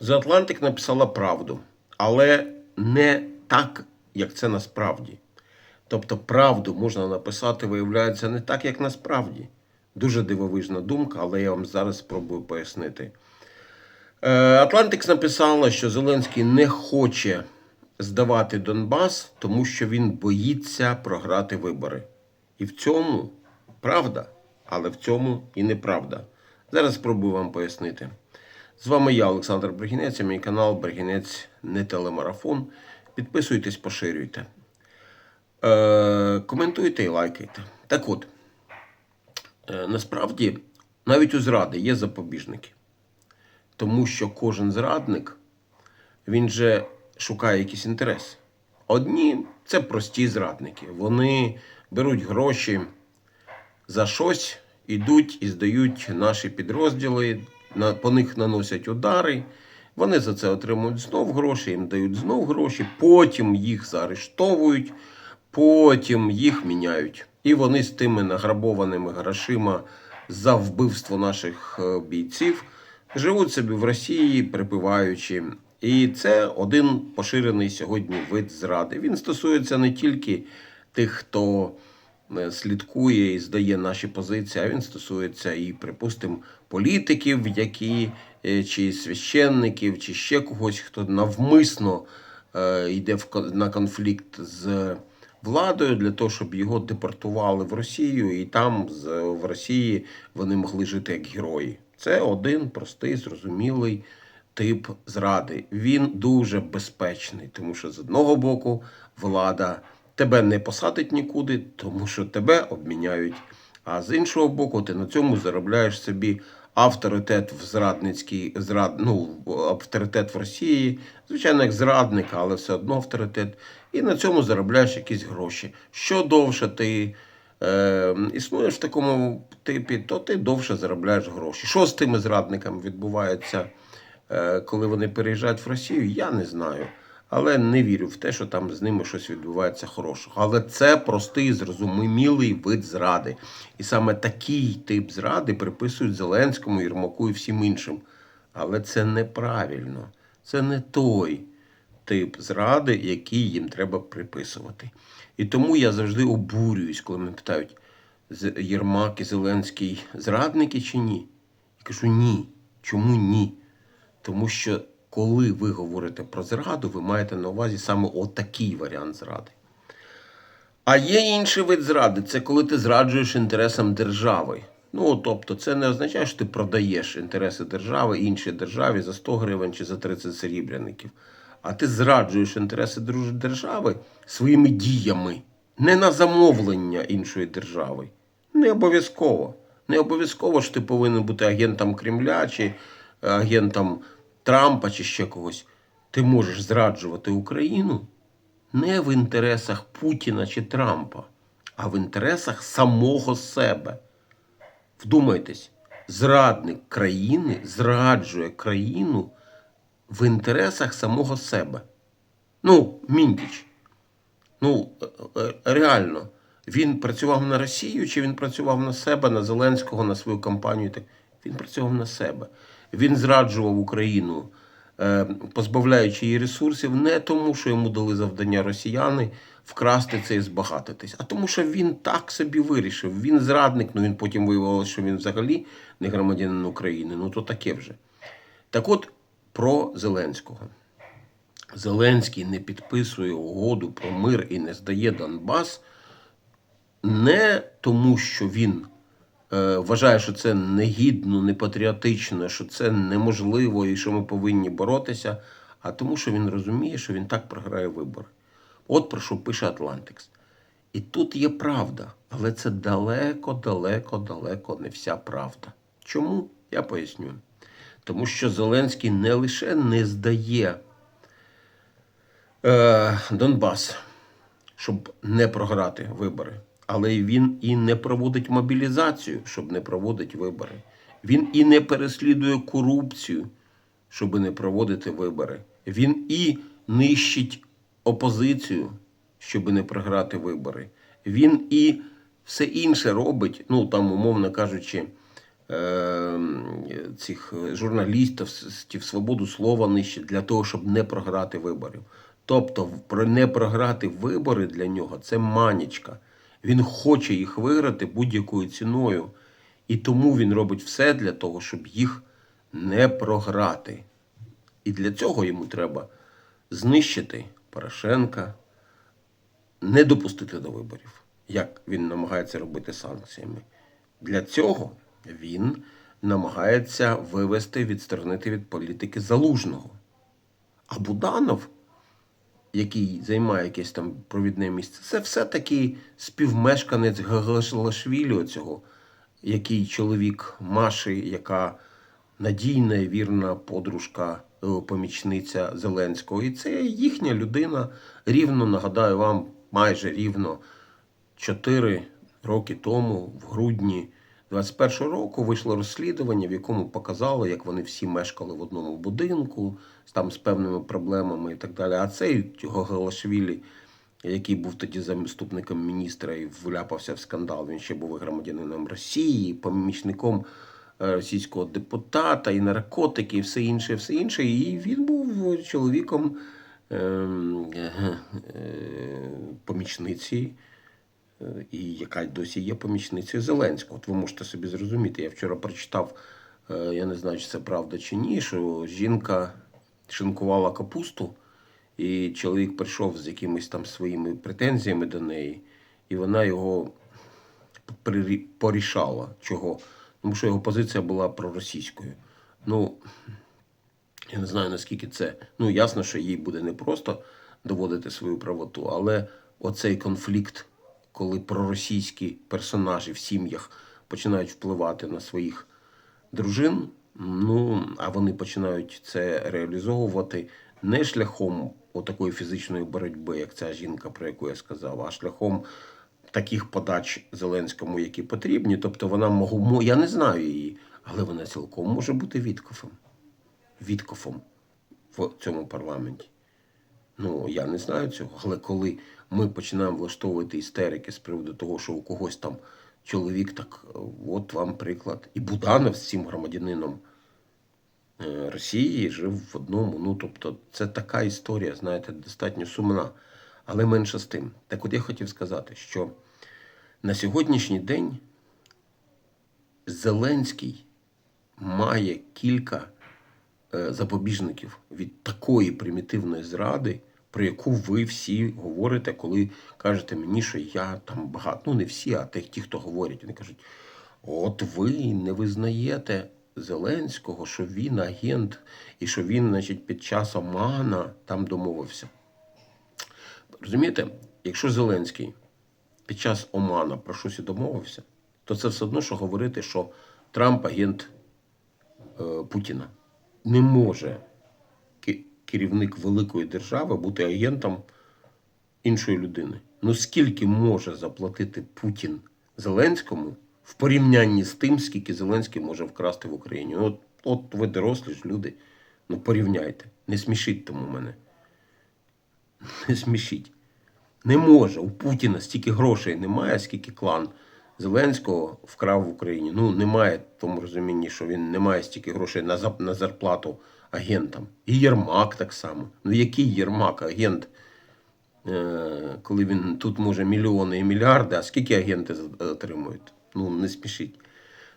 The Atlantic написала правду, але не так, як це насправді. Тобто правду можна написати, виявляється, не так, як насправді. Дуже дивовижна думка, але я вам зараз спробую пояснити. Атлантикс написала, що Зеленський не хоче здавати Донбас, тому що він боїться програти вибори. І в цьому правда, але в цьому і неправда. Зараз спробую вам пояснити. З вами я, Олександр Бригінець, і мій канал Бригінець не телемарафон. Підписуйтесь, поширюйте. Е, коментуйте і лайкайте. Так от, е, насправді, навіть у зради є запобіжники. Тому що кожен зрадник, він же шукає якийсь інтерес. Одні це прості зрадники. Вони беруть гроші за щось, ідуть і здають наші підрозділи, на, по них наносять удари. Вони за це отримують знов гроші, їм дають знов гроші, потім їх заарештовують, потім їх міняють. І вони з тими награбованими грошима за вбивство наших е, бійців живуть собі в Росії, припиваючи. І це один поширений сьогодні вид зради. Він стосується не тільки тих, хто слідкує і здає наші позиції, а він стосується і, припустимо, політиків, які е, чи священників, чи ще когось, хто навмисно е, йде на конфлікт з владою для того, щоб його депортували в Росію, і там в Росії вони могли жити як герої. Це один простий, зрозумілий тип зради. Він дуже безпечний, тому що з одного боку влада тебе не посадить нікуди, тому що тебе обміняють. А з іншого боку, ти на цьому заробляєш собі авторитет в зрадницькій зрад, ну, авторитет в Росії, звичайно, як зрадник, але все одно авторитет. І на цьому заробляєш якісь гроші. Що довше ти е, існуєш в такому типі, то ти довше заробляєш гроші. Що з тими зрадниками відбувається, е, коли вони переїжджають в Росію, я не знаю. Але не вірю в те, що там з ними щось відбувається хорошого. Але це простий, зрозумілий вид зради. І саме такий тип зради приписують Зеленському, Єрмаку і всім іншим. Але це неправильно. Це не той тип зради, який їм треба приписувати. І тому я завжди обурююсь, коли мене питають, Єрмак і Зеленський зрадники чи ні? Я кажу ні. Чому ні? Тому що коли ви говорите про зраду, ви маєте на увазі саме отакий варіант зради. А є інший вид зради це коли ти зраджуєш інтересам держави. Ну, тобто, це не означає, що ти продаєш інтереси держави іншій державі за 100 гривень чи за 30 серібряників. А ти зраджуєш інтереси держави своїми діями, не на замовлення іншої держави. Не обов'язково. Не обов'язково що ти повинен бути агентом Кремля чи е, агентом Трампа чи ще когось. Ти можеш зраджувати Україну не в інтересах Путіна чи Трампа, а в інтересах самого себе. Вдумайтесь, зрадник країни зраджує країну в інтересах самого себе. Ну, Міндіч. Ну, е, е, реально, він працював на Росію чи він працював на себе, на Зеленського, на свою кампанію? Він працював на себе. Він зраджував Україну, е, позбавляючи її ресурсів, не тому, що йому дали завдання росіяни вкрасти це і збагатитись, а тому, що він так собі вирішив. Він зрадник, ну він потім виявилося, що він взагалі не громадянин України. Ну то таке вже. Так от про Зеленського. Зеленський не підписує угоду про мир і не здає Донбас не тому, що він вважає, що це негідно, непатріотично, що це неможливо і що ми повинні боротися, а тому, що він розуміє, що він так програє вибори. От про що пише Атлантикс. І тут є правда, але це далеко, далеко, далеко не вся правда. Чому? Я поясню. Тому що Зеленський не лише не здає е, Донбас, щоб не програти вибори, але він і не проводить мобілізацію, щоб не проводити вибори. Він і не переслідує корупцію, щоб не проводити вибори. Він і нищить опозицію, щоб не програти вибори. Він і все інше робить, ну там, умовно кажучи, е, цих журналістів, свободу слова нищить для того, щоб не програти виборів. Тобто, не програти вибори для нього це манічка. Він хоче їх виграти будь-якою ціною. І тому він робить все для того, щоб їх не програти. І для цього йому треба знищити Порошенка, не допустити до виборів, як він намагається робити санкціями. Для цього він намагається вивести, відсторонити від політики залужного. А Буданов, який займає якесь там провідне місце, це все-таки співмешканець Гагалашвілі оцього, який чоловік Маші, яка надійна і вірна подружка, е, помічниця Зеленського. І це їхня людина рівно, нагадаю вам, майже рівно 4 роки тому, в грудні 21 року, вийшло розслідування, в якому показало, як вони всі мешкали в одному будинку, там з певними проблемами і так далі. А цей Гоголашвілі, який був тоді заступником міністра і вляпався в скандал, він ще був і громадянином Росії, помічником е, російського депутата, і наркотики, і все інше, все інше. І він був чоловіком ем, е, е, помічниці, е, і яка досі є помічницею Зеленського. От ви можете собі зрозуміти. Я вчора прочитав, е, я не знаю, чи це правда чи ні, що жінка шинкувала капусту, і чоловік прийшов з якимись там своїми претензіями до неї, і вона його порішала. Чого? Тому що його позиція була проросійською. Ну, я не знаю, наскільки це. Ну, ясно, що їй буде непросто доводити свою правоту, але оцей конфлікт, коли проросійські персонажі в сім'ях починають впливати на своїх дружин, ну, а вони починають це реалізовувати не шляхом отакої фізичної боротьби, як ця жінка, про яку я сказав, а шляхом таких подач Зеленському, які потрібні. Тобто вона могу, я не знаю її, але вона цілком може бути Віткофом. Віткофом в цьому парламенті. Ну, я не знаю цього. Але коли ми починаємо влаштовувати істерики з приводу того, що у когось там чоловік, так от вам приклад. І Буданов з цим громадянином е, Росії жив в одному. Ну, тобто, це така історія, знаєте, достатньо сумна. Але менше з тим. Так от я хотів сказати, що на сьогоднішній день Зеленський має кілька е, запобіжників від такої примітивної зради, про яку ви всі говорите, коли кажете мені, що я там багато, ну не всі, а ті, хто говорять, вони кажуть: от ви не визнаєте Зеленського, що він агент, і що він, значить, під час Омана там домовився. Розумієте, якщо Зеленський під час Омана про щось і домовився, то це все одно, що говорити, що Трамп агент е, Путіна. Не може керівник великої держави бути агентом іншої людини. Ну скільки може заплатити Путін Зеленському в порівнянні з тим, скільки Зеленський може вкрасти в Україні? От, от ви дорослі ж люди. Ну порівняйте. Не смішіть тому мене. Не смішіть. Не може. У Путіна стільки грошей немає, скільки клан Зеленського вкрав в Україні. Ну, немає в тому розумінні, що він не має стільки грошей на, зарплату агентам. І Єрмак так само. Ну, який Єрмак агент, е, коли він тут може мільйони і мільярди, а скільки агенти отримують? Ну, не спішіть.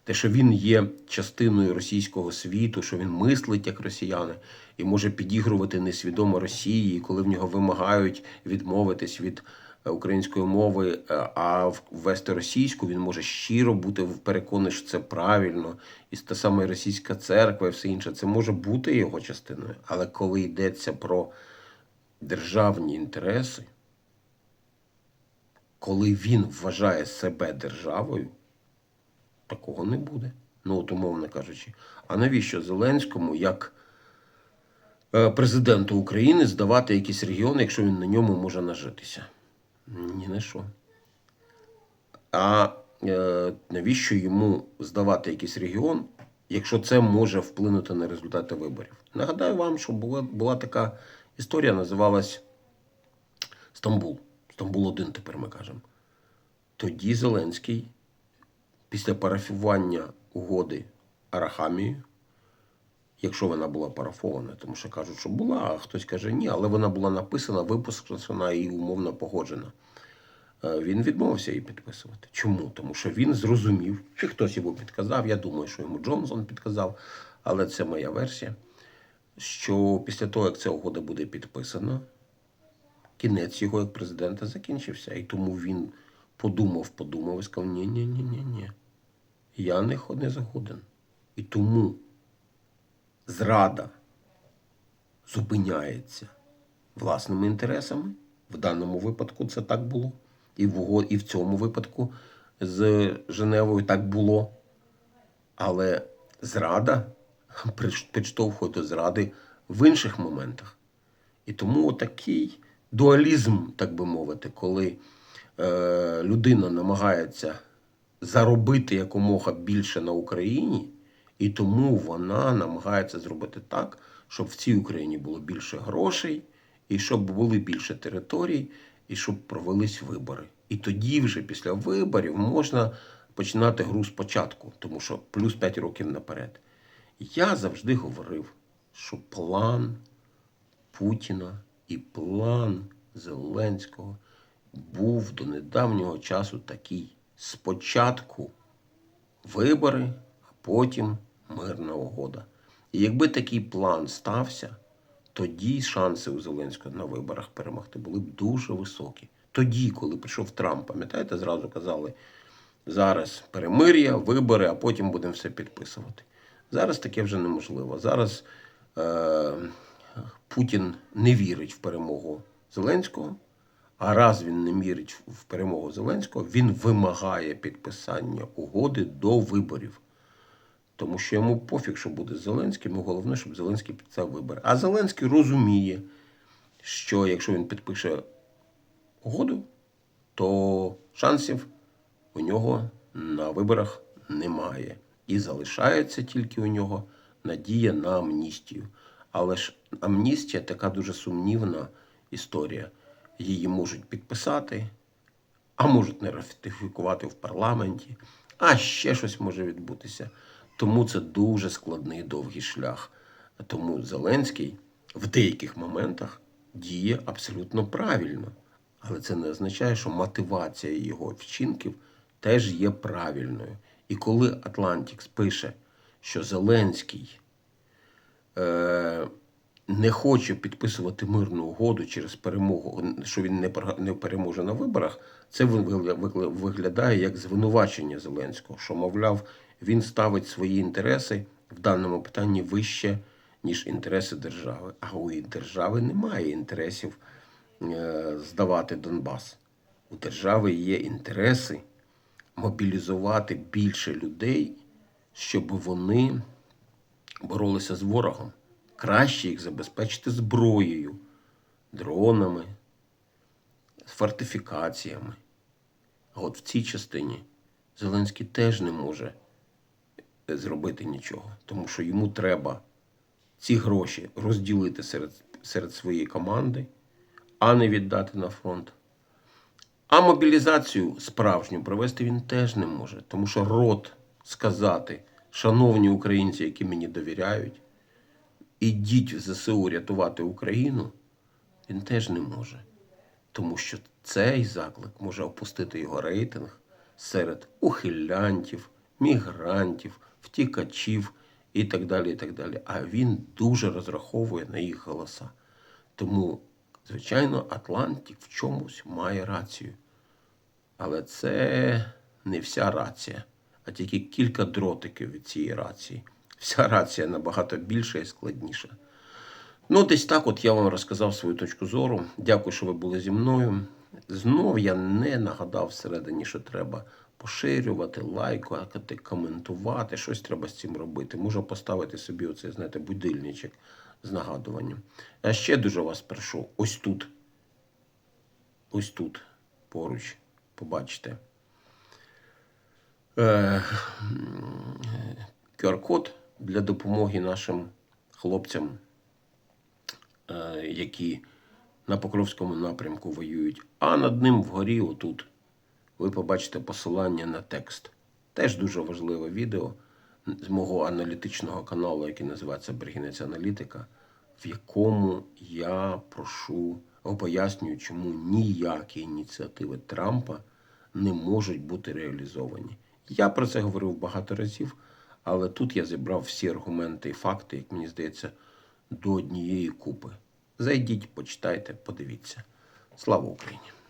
Те, що він є частиною російського світу, що він мислить як росіяни і може підігрувати несвідомо Росії, коли в нього вимагають відмовитись від української мови, е, а ввести російську, він може щиро бути переконаний, що це правильно, і та сама російська церква і все інше, це може бути його частиною. Але коли йдеться про державні інтереси, коли він вважає себе державою, такого не буде. Ну, от умовно кажучи. А навіщо Зеленському, як е, президенту України, здавати якийсь регіон, якщо він на ньому може нажитися? Ні на що. А е, навіщо йому здавати якийсь регіон, якщо це може вплинути на результати виборів? Нагадаю вам, що була, була така історія, називалась Стамбул. Стамбул 1 тепер ми кажемо. Тоді Зеленський після парафування угоди Арахамією, якщо вона була парафована, тому що кажуть, що була, а хтось каже ні, але вона була написана, виписана і умовно погоджена. Е, Він відмовився її підписувати. Чому? Тому що він зрозумів, чи хтось йому підказав. Я думаю, що йому Джонсон підказав, але це моя версія. Що після того, як ця угода буде підписана, кінець його як президента закінчився. І тому він подумав, подумав і сказав: ні, ні, ні, ні, ні. Я не, не згоден. І тому зрада зупиняється власними інтересами. В даному випадку це так було. І в, і в цьому випадку з Женевою так було. Але зрада підштовхує до зради в інших моментах. І тому такий дуалізм, так би мовити, коли е, людина намагається заробити якомога більше на Україні, і тому вона намагається зробити так, щоб в цій Україні було більше грошей, і щоб були більше територій, і щоб провелись вибори. І тоді, вже після виборів, можна починати гру спочатку, тому що плюс 5 років наперед. Я завжди говорив, що план Путіна і план Зеленського був до недавнього часу такий: спочатку вибори, а потім мирна угода. І якби такий план стався, тоді шанси у Зеленського на виборах перемогти були б дуже високі. Тоді, коли прийшов Трамп, пам'ятаєте, зразу казали, зараз перемир'я, вибори, а потім будемо все підписувати. Зараз таке вже неможливо. Зараз е, Путін не вірить в перемогу Зеленського. А раз він не вірить в перемогу Зеленського, він вимагає підписання угоди до виборів. Тому що йому пофіг, що буде з Зеленським, головне, щоб Зеленський підписав вибори. А Зеленський розуміє, що якщо він підпише угоду, то шансів у нього на виборах немає. І залишається тільки у нього надія на амністію. Але ж амністія така дуже сумнівна історія. Її можуть підписати, а можуть не ратифікувати в парламенті, а ще щось може відбутися. Тому це дуже складний довгий шлях. Тому Зеленський в деяких моментах діє абсолютно правильно. Але це не означає, що мотивація його вчинків теж є правильною. І коли Атлантікс пише, що Зеленський е, не хоче підписувати мирну угоду через перемогу, що він не, не переможе на виборах, це вигля- вигля- виглядає як звинувачення Зеленського, що, мовляв, він ставить свої інтереси в даному питанні вище, ніж інтереси держави. А у держави немає інтересів е, здавати Донбас. У держави є інтереси мобілізувати більше людей, щоб вони боролися з ворогом. Краще їх забезпечити зброєю, дронами, фортифікаціями. А от в цій частині Зеленський теж не може зробити нічого, тому що йому треба ці гроші розділити серед, серед своєї команди, а не віддати на фронт. А мобілізацію справжню провести він теж не може, тому що рот сказати, шановні українці, які мені довіряють, ідіть в ЗСУ рятувати Україну, він теж не може. Тому що цей заклик може опустити його рейтинг серед ухилянтів, мігрантів, втікачів і так далі. і так далі. А він дуже розраховує на їх голоса. Тому, звичайно, Атлантик в чомусь має рацію. Але це не вся рація, а тільки кілька дротиків від цієї рації. Вся рація набагато більша і складніша. Ну, десь так от я вам розказав свою точку зору. Дякую, що ви були зі мною. Знов я не нагадав всередині, що треба поширювати, лайкати, коментувати. Щось треба з цим робити. Можу поставити собі оцей, знаєте, будильничок з нагадуванням. А ще дуже вас прошу, ось тут, ось тут, поруч, побачите. Е, QR-код для допомоги нашим хлопцям е, які на Покровському напрямку воюють, а над ним вгорі, отут, ви побачите посилання на текст. Теж дуже важливе відео. з мого аналітичного каналу, який називається Бергінець Аналітика, в якому я прошу, пояснюю, чому ніякі ініціативи Трампа не можуть бути реалізовані. Я про це говорив багато разів, але тут я зібрав всі аргументи і факти, як мені здається, до однієї купи. Зайдіть, почитайте, подивіться. Слава Україні!